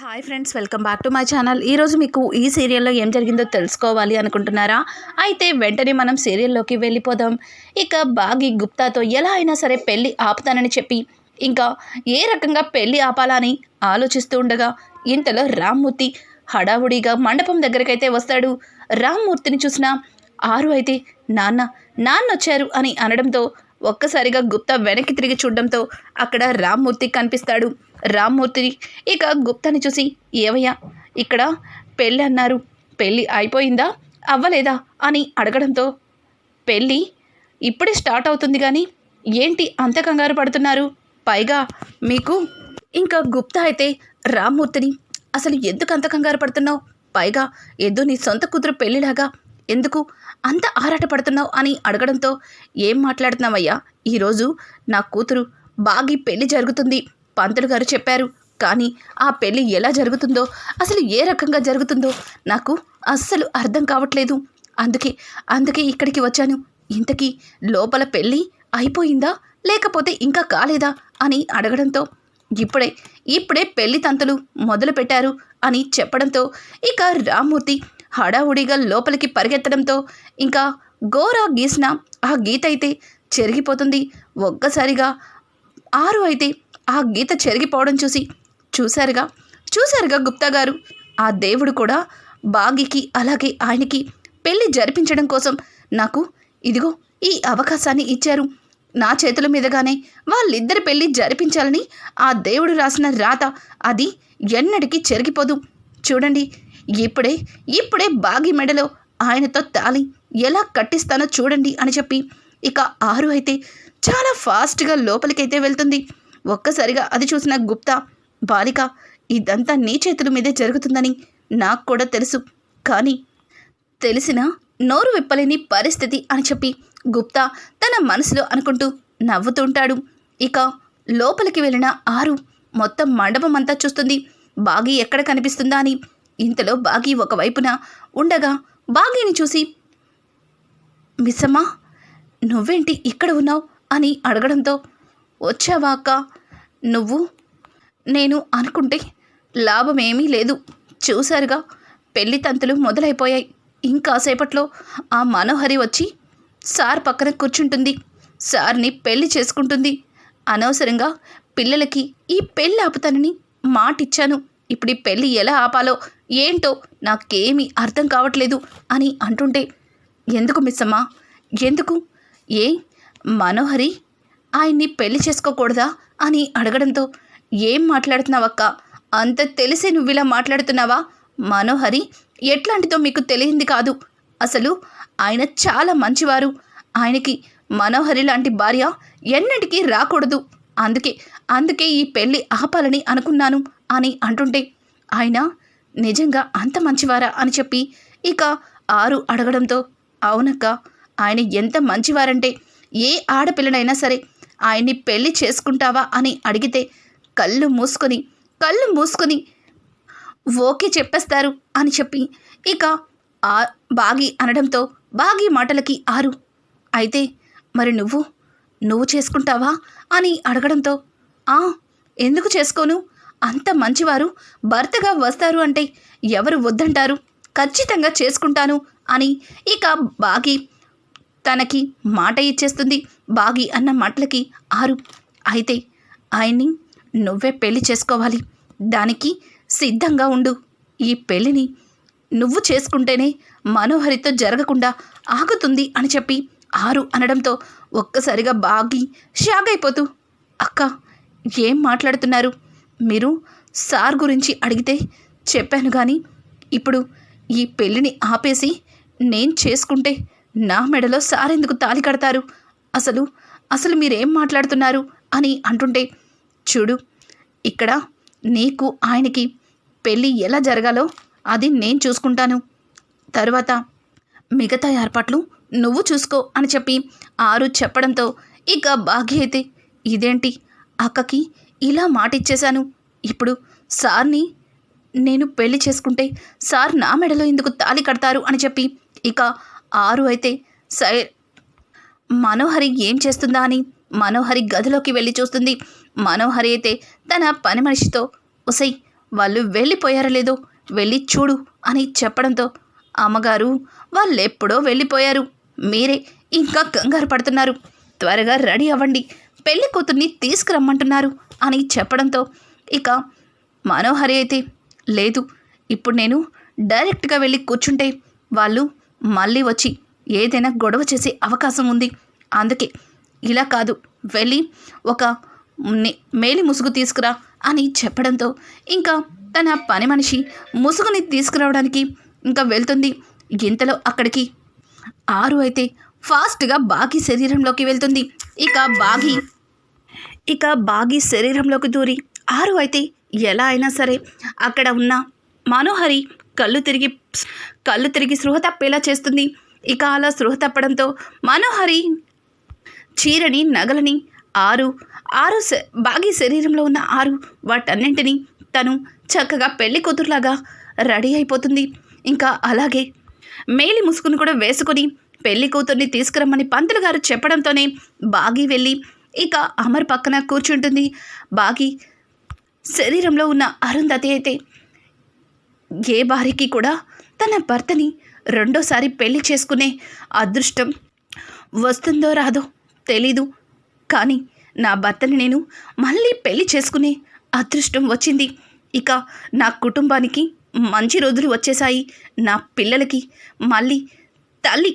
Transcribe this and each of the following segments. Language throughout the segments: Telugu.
Hi friends welcome back to my channel ఈరోజు మీకు ఈ సీరియల్లో ఏం జరిగిందో తెలుసుకోవాలి అనుకుంటున్నారా? అయితే వెంటనే మనం సీరియల్లోకి వెళ్ళిపోదాం. ఇక బాగి గుప్తాతో ఎలా అయినా సరే పెళ్ళి ఆపుతానని చెప్పి ఇంకా ఏ రకంగా పెళ్ళి ఆపాలని ఆలోచిస్తూ ఉండగా ఇంతలో రామ్మూర్తి హడావుడిగా మండపం దగ్గరకైతే వస్తాడు. రామ్మూర్తిని చూసిన ఆరు అయితే నాన్న నాన్న వచ్చారు అని అనడంతో ఒక్కసారిగా గుప్తా వెనక్కి తిరిగి చూడడంతో అక్కడ రామ్మూర్తి కనిపిస్తాడు. రామ్మూర్తిని ఇక గుప్తాని చూసి ఏవయ్యా ఇక్కడ పెళ్ళి అన్నారు. పెళ్ళి అయిపోయిందా? అవ్వలేదా? అని అడగడంతో పెళ్ళి ఇప్పుడే స్టార్ట్ అవుతుంది కానీ ఏంటి అంత కంగారు పడుతున్నారు? పైగా మీకు ఇంకా గుప్తా అయితే రామ్మూర్తిని అసలు ఎందుకు అంత కంగారు పడుతున్నావు? పైగా ఏదో నీ సొంత కూతురు పెళ్ళిలాగా ఎందుకు అంత ఆరాట పడుతున్నావు? అని అడగడంతో ఏం మాట్లాడుతున్నావయ్యా? ఈరోజు నా కూతురు బాగి పెళ్ళి జరుగుతుంది. పంతులు గారు చెప్పారు. కానీ ఆ పెళ్ళి ఎలా జరుగుతుందో అసలు ఏ రకంగా జరుగుతుందో నాకు అస్సలు అర్థం కావట్లేదు. అందుకే అందుకే ఇక్కడికి వచ్చాను. ఇంతకీ లోపల పెళ్ళి అయిపోయిందా లేకపోతే ఇంకా కాలేదా అని అడగడంతో ఇప్పుడే ఇప్పుడే పెళ్ళి తంతులు మొదలు పెట్టారు అని చెప్పడంతో ఇక రామ్మూర్తి హడావుడిగా లోపలికి పరిగెత్తడంతో ఇంకా గోరా గీసిన ఆ గీత అయితే చెరిగిపోతుంది. ఒక్కసారిగా ఆరు అయితే ఆ గీత చెరిగిపోవడం చూసి చూశారుగా చూశారుగా గుప్తా గారు. ఆ దేవుడు కూడా బాగికి అలాగే ఆయనకి పెళ్ళి జరిపించడం కోసం నాకు ఇదిగో ఈ అవకాశాన్ని ఇచ్చారు. నా చేతుల మీదగానే వాళ్ళిద్దరి పెళ్ళి జరిపించాలని ఆ దేవుడు రాసిన రాత అది ఎన్నటికీ చెరిగిపోదు. చూడండి ఇప్పుడే ఇప్పుడే బాగి మెడలో ఆయనతో తాళి ఎలా కట్టిస్తానో చూడండి అని చెప్పి ఇక ఆరు అయితే చాలా ఫాస్ట్గా లోపలికైతే వెళ్తుంది. ఒక్కసారిగా అది చూసిన గుప్తా బాలిక ఇదంతా నీ చేతుల మీదే జరుగుతుందని నాకు కూడా తెలుసు. కానీ తెలిసిన నోరు విప్పలేని పరిస్థితి అని చెప్పి గుప్తా తన మనసులో అనుకుంటూ నవ్వుతుంటాడు ఇక లోపలికి వెళ్ళిన ఆరు మొత్తం మండపం అంతా చూస్తుంది. బాగి ఎక్కడ కనిపిస్తుందా అని. ఇంతలో బాగి ఒకవైపున ఉండగా బాగీని చూసి మిస్సమ్మా నువ్వేంటి ఇక్కడ ఉన్నావు? అని అడగడంతో వచ్చావా నువ్వు? నేను అనుకుంటే లాభమేమీ లేదు. చూశారుగా పెళ్ళి తంతులు మొదలైపోయాయి. ఇంకాసేపట్లో ఆ మనోహరి వచ్చి సార్ పక్కన కూర్చుంటుంది. సార్ని పెళ్ళి చేసుకుంటుంది. అనవసరంగా పిల్లలకి ఈ పెళ్ళి ఆపుతానని మాటిచ్చాను. ఇప్పుడు ఈ పెళ్ళి ఎలా ఆపాలో ఏంటో నాకేమీ అర్థం కావట్లేదు అని అంటుంటే ఎందుకు మిస్సమ్మా? ఎందుకు? ఏ? మనోహరి ఆయన్ని పెళ్ళి చేసుకోకూడదా? అని అడగడంతో ఏం మాట్లాడుతున్నావక్క? అంత తెలిసి నువ్వు ఇలా మాట్లాడుతున్నావా? మనోహరి ఎట్లాంటిదో మీకు తెలియంది కాదు. అసలు ఆయన చాలా మంచివారు. ఆయనకి మనోహరి లాంటి భార్య ఎన్నటికీ రాకూడదు. అందుకే అందుకే ఈ పెళ్ళి ఆపాలని అనుకున్నాను అని అంటుంటే ఆయన నిజంగా అంత మంచివారా? అని చెప్పి ఇక ఆరు అడగడంతో అవునక్క ఆయన ఎంత మంచివారంటే ఏ ఆడపిల్లనైనా సరే ఆయన్ని పెళ్ళి చేసుకుంటావా అని అడిగితే కళ్ళు మూసుకొని కళ్ళు మూసుకొని ఓకే చెప్పేస్తారు అని చెప్పి ఇక ఆ బాగి అనడంతో బాగి మాటలకి ఆరు. అయితే మరి నువ్వు నువ్వు చేసుకుంటావా అని అడగడంతో ఆ ఎందుకు చేసుకోను? అంత మంచివారు భర్తగా వస్తారు అంటే ఎవరు వద్దంటారు? ఖచ్చితంగా చేసుకుంటాను అని ఇక బాగి తనకి మాట ఇచ్చేస్తుంది. బాగి అన్న మాటలకి ఆరు. అయితే ఆయన్ని నువ్వే పెళ్ళి చేసుకోవాలి. దానికి సిద్ధంగా ఉండు. ఈ పెళ్ళిని నువ్వు చేసుకుంటేనే మనోహరితో జరగకుండా ఆగుతుంది అని చెప్పి ఆరు అనడంతో ఒక్కసారిగా బాగి షాక్ అయిపోతూ అక్క ఏం మాట్లాడుతున్నారు? మీరు సార్ గురించి అడిగితే చెప్పాను కానీ ఇప్పుడు ఈ పెళ్ళిని ఆపేసి నేను చేసుకుంటే నా మెడలో సార్ ఎందుకు తాలి కడతారు? అసలు అసలు మీరేం మాట్లాడుతున్నారు? అని అంటుంటే చూడు ఇక్కడ నీకు ఆయనకి పెళ్ళి ఎలా జరగాలో అది నేను చూసుకుంటాను. తరువాత మిగతా ఏర్పాట్లు నువ్వు చూసుకో అని చెప్పి ఆరు చెప్పడంతో ఇక భాగ్య అయితే ఇదేంటి? అక్కకి ఇలా మాట ఇచ్చేశాను ఇప్పుడు సార్ని నేను పెళ్ళి చేసుకుంటే సార్ నా మెడలో ఎందుకు తాలి కడతారు అని చెప్పి ఇక ఆరు అయితే సై మనోహరి ఏం చేస్తుందా అని మనోహరి గదిలోకి వెళ్ళి చూస్తుంది. మనోహరి అయితే తన పని మనిషితో ఉసై వాళ్ళు వెళ్ళిపోయారో లేదో వెళ్ళి చూడు అని చెప్పడంతో అమ్మగారు వాళ్ళు ఎప్పుడో వెళ్ళిపోయారు. మీరే ఇంకా కంగారు పడుతున్నారు. త్వరగా రెడీ అవ్వండి. పెళ్ళి కూతుర్ని తీసుకురమ్మంటున్నారు అని చెప్పడంతో ఇక మనోహరి అయితే లేదు ఇప్పుడు నేను డైరెక్ట్గా వెళ్ళి కూర్చుంటే వాళ్ళు మళ్ళీ వచ్చి ఏదైనా గొడవ చేసే అవకాశం ఉంది. అందుకే ఇలా కాదు వెళ్ళి ఒక ని- మేలి ముసుగు తీసుకురా అని చెప్పడంతో ఇంకా తన పని మనిషి ముసుగుని తీసుకురావడానికి ఇంకా వెళ్తుంది. ఇంతలో అక్కడికి ఆరు అయితే ఫాస్ట్గా బాగి శరీరంలోకి వెళ్తుంది. ఇక బాగి ఇక బాగి శరీరంలోకి దూరి ఆరు అయితే ఎలా అయినా సరే అక్కడ ఉన్న మనోహరి కళ్ళు తిరిగి కళ్ళు తిరిగి స్పృహ తప్పేలా చేస్తుంది. ఇక అలా స్పృహ తప్పడంతో మనోహరి చీరని నగలని ఆరు ఆరు శ- బాగి శరీరంలో ఉన్న ఆరు వాటన్నింటినీ తను చక్కగా పెళ్ళి కూతురులాగా రెడీ అయిపోతుంది. ఇంకా అలాగే మేలి ముసుగును కూడా వేసుకొని పెళ్ళి కూతుర్ని తీసుకురమ్మని పంతులు గారు చెప్పడంతోనే బాగి వెళ్ళి ఇక అమర్ పక్కన కూర్చుంటుంది. బాగి శరీరంలో ఉన్న అరుంధతి అయితే ఏ భార్యకి కూడా తన భర్తని రెండోసారి పెళ్ళి చేసుకునే అదృష్టం వస్తుందో రాదో తెలీదు. కానీ నా భర్తని నేను మళ్ళీ పెళ్ళి చేసుకునే అదృష్టం వచ్చింది. ఇక నా కుటుంబానికి మంచి రోజులు వచ్చేసాయి నా పిల్లలకి మళ్ళీ తల్లి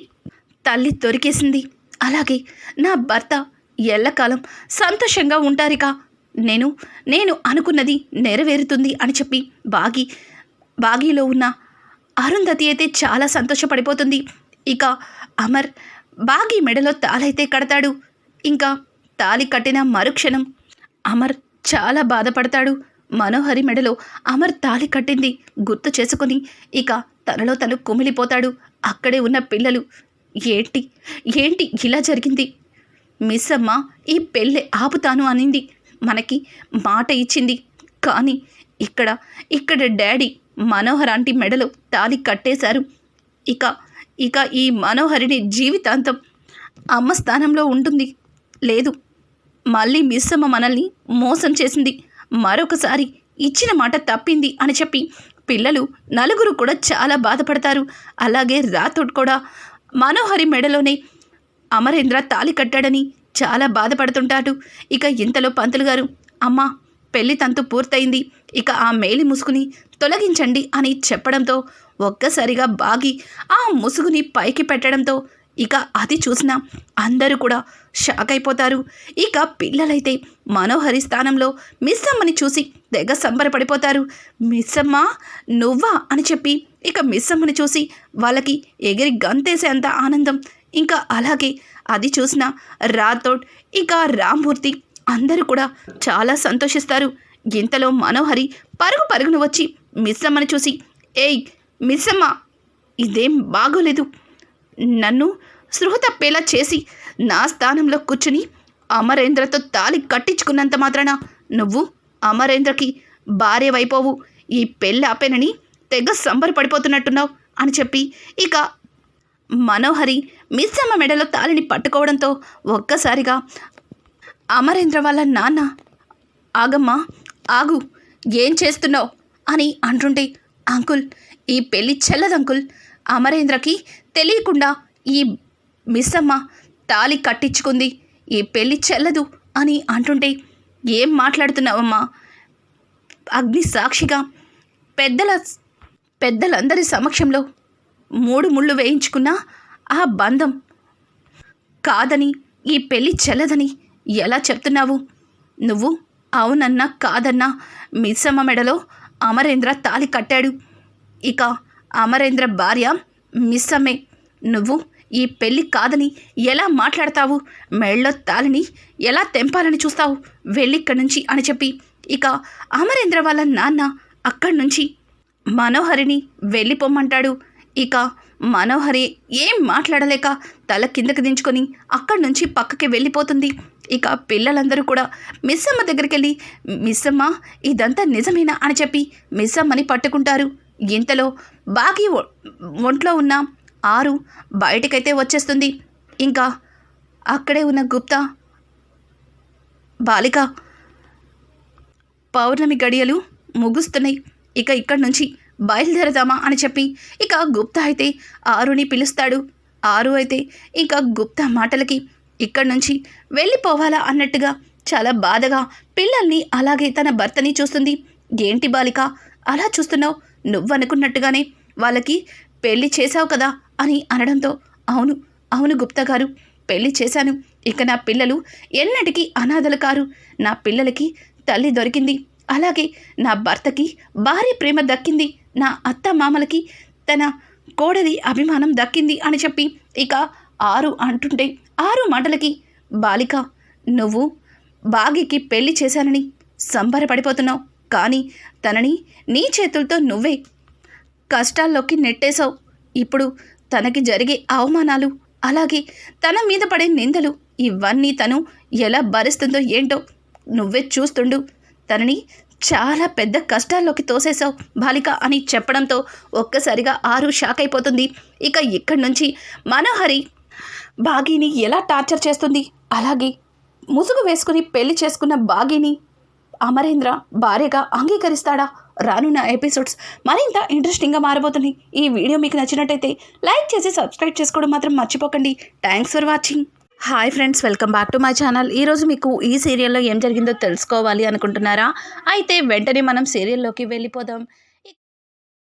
తల్లి దొరికేసింది. అలాగే నా భర్త ఎల్లకాలం సంతోషంగా ఉంటారిక. నేను నేను అనుకున్నది నెరవేరుతుంది అని చెప్పి బాగి బాగీలో ఉన్న అరుంధతి అయితే చాలా సంతోషపడిపోతుంది. ఇక అమర్ బాగి మెడలో తాళైతే కడతాడు. ఇంకా తాలి కట్టిన మరుక్షణం అమర్ చాలా బాధపడతాడు. మనోహరి మెడలో అమర్ తాళి కట్టింది గుర్తు చేసుకొని ఇక తనలో తను కుమిలిపోతాడు. అక్కడే ఉన్న పిల్లలు ఏంటి? ఏంటి ఇలా జరిగింది? మిస్ అమ్మ ఈ పెళ్ళి ఆపుతాను అనింది. మనకి మాట ఇచ్చింది. కానీ ఇక్కడ ఇక్కడ డాడీ మనోహర్ ఆంటీ మెడలో తాలి కట్టేశారు. ఇక ఇక ఈ మనోహరిని జీవితాంతం అమ్మ స్థానంలో ఉంటుంది. లేదు మళ్ళీ మిస్సమ్మ మనల్ని మోసం చేసింది. మరొకసారి ఇచ్చిన మాట తప్పింది అని చెప్పి పిల్లలు నలుగురు కూడా చాలా బాధపడతారు. అలాగే రాతోడ్ కూడా మనోహరి మెడలోనే అమరేంద్ర తాలి కట్టాడని చాలా బాధపడుతుంటాడు. ఇక ఇంతలో పంతులు గారు అమ్మా పెళ్ళి తంతు పూర్తయింది. ఇక ఆ మేలి ముసుగుని తొలగించండి అని చెప్పడంతో ఒక్కసారిగా బాగి ఆ ముసుగుని పైకి పెట్టడంతో ఇక అది చూసిన అందరూ కూడా షాక్ అయిపోతారు. ఇక పిల్లలైతే మనోహరి స్థానంలో మిస్ అమ్మని చూసి తెగ సంబరపడిపోతారు. మిస్ అమ్మ నువ్వా అని చెప్పి ఇక మిస్ అమ్మని చూసి వాళ్ళకి ఎగిరి గంతేసేంత ఆనందం. ఇంకా అలాగే అది చూసిన రాథోడ్ ఇక రామ్మూర్తి అందరూ కూడా చాలా సంతోషిస్తారు. ఇంతలో మనోహరి పరుగు పరుగున వచ్చి మిస్సమ్మను చూసి ఏయ్ మిస్సమ్మ ఇదేం బాగోలేదు. నన్ను సృహ తప్పేలా చేసి నా స్థానంలో కూర్చుని అమరేంద్రతో తాలి కట్టించుకున్నంత మాత్రాన నువ్వు అమరేంద్రకి భార్య వైపోవు ఈ పెళ్ళి ఆపేనని తెగ సంబరపడిపోతున్నట్టున్నావు అని చెప్పి ఇక మనోహరి మిస్సమ్మ మెడలో తాలిని పట్టుకోవడంతో ఒక్కసారిగా అమరేంద్ర వాళ్ళ నాన్న. ఆగమ్మా ఆగు ఏం చేస్తున్నావు? అని అంటుంటే అంకుల్ ఈ పెళ్ళి చెల్లదు అంకుల్. అమరేంద్రకి తెలియకుండా ఈ మిస్సమ్మ తాలి కట్టించుకుంది. ఈ పెళ్ళి చెల్లదు అని అంటుంటే ఏం మాట్లాడుతున్నావమ్మా? అగ్ని సాక్షిగా పెద్దల పెద్దలందరి సమక్షంలో మూడు ముళ్ళు వేయించుకున్న ఆ బంధం కాదని ఈ పెళ్ళి చెల్లదని ఎలా చెప్తున్నావు? నువ్వు అవునన్నా కాదన్నా. మిస్సమ్మ మెడలో అమరేంద్ర తాలి కట్టాడు. ఇక అమరేంద్ర భార్య మిస్సమ్మే నువ్వు ఈ పెళ్ళి కాదని ఎలా మాట్లాడతావు? మెళ్ళో తాలిని ఎలా తెంపాలని చూస్తావు? వెళ్ళిక్కడి నుంచి అని చెప్పి. ఇక అమరేంద్ర వాళ్ళ నాన్న అక్కడి నుంచి మనోహరిని వెళ్ళిపోమ్మంటాడు ఇక మనోహరి ఏం మాట్లాడలేక తల కిందకి దించుకొని అక్కడి నుంచి పక్కకి వెళ్ళిపోతుంది. ఇక పిల్లలందరూ కూడా మిస్సమ్మ దగ్గరికి వెళ్ళి మిస్సమ్మ ఇదంతా నిజమేనా? అని చెప్పి మిస్సమ్మని పట్టుకుంటారు. ఇంతలో బాకీ ఒ- ఒంట్లో ఉన్న ఆరు బయటకైతే వచ్చేస్తుంది. ఇంకా అక్కడే ఉన్న గుప్తా బాలిక పౌర్ణమి గడియలు ముగుస్తున్నాయి. ఇక ఇక్కడి నుంచి బయలుదేరదామా అని చెప్పి ఇక గుప్తా అయితే ఆరుని పిలుస్తాడు. ఆరు అయితే ఇంకా గుప్తా మాటలకి ఇక్కడి నుంచి వెళ్ళిపోవాలా అన్నట్టుగా చాలా బాధగా పిల్లల్ని అలాగే తన భర్తని చూస్తుంది. ఏంటి బాలిక అలా చూస్తున్నావు? నువ్వనుకున్నట్టుగానే వాళ్ళకి పెళ్ళి చేశావు కదా అని అనడంతో అవును అవును గుప్తా గారు పెళ్ళి చేశాను. ఇక నా పిల్లలు ఎన్నటికీ అనాథలు కారు. నా పిల్లలకి తల్లి దొరికింది. అలాగే నా భర్తకి భార్య ప్రేమ దక్కింది. నా అత్త మామలకి తన కోడలి అభిమానం దక్కింది అని చెప్పి ఇక ఆరు అంటుంటే ఆరు మాటలకి బాలిక నువ్వు బాగికి పెళ్ళి చేశానని సంబరపడిపోతున్నావు. కానీ తనని నీ చేతులతో నువ్వే కష్టాల్లోకి నెట్టేశావు. ఇప్పుడు తనకి జరిగే అవమానాలు అలాగే తన మీద పడే నిందలు ఇవన్నీ తను ఎలా భరిస్తుందో ఏంటో నువ్వే చూస్తుండు. తనని చాలా పెద్ద కష్టాల్లోకి తోసేశావు బాలిక అని చెప్పడంతో ఒక్కసారిగా ఆరు షాక్ అయిపోతుంది ఇక ఇక్కడి నుంచి మనోహరి బాగీని ఎలా టార్చర్ చేస్తుంది? అలాగే ముసుగు వేసుకుని పెళ్ళి చేసుకున్న బాగీని అమరేంద్ర భార్యగా అంగీకరిస్తాడా? రానున్న ఎపిసోడ్స్ మరింత ఇంట్రెస్టింగ్గా మారబోతున్నాయి. ఈ వీడియో మీకు నచ్చినట్టయితే లైక్ చేసి సబ్స్క్రైబ్ చేసుకోవడం మాత్రం మర్చిపోకండి. Thanks for watching hi friends welcome back to my channel ఈరోజు మీకు ఈ సీరియల్లో ఏం జరిగిందో తెలుసుకోవాలి అనుకుంటున్నారా? అయితే వెంటనే మనం సీరియల్లోకి వెళ్ళిపోదాం.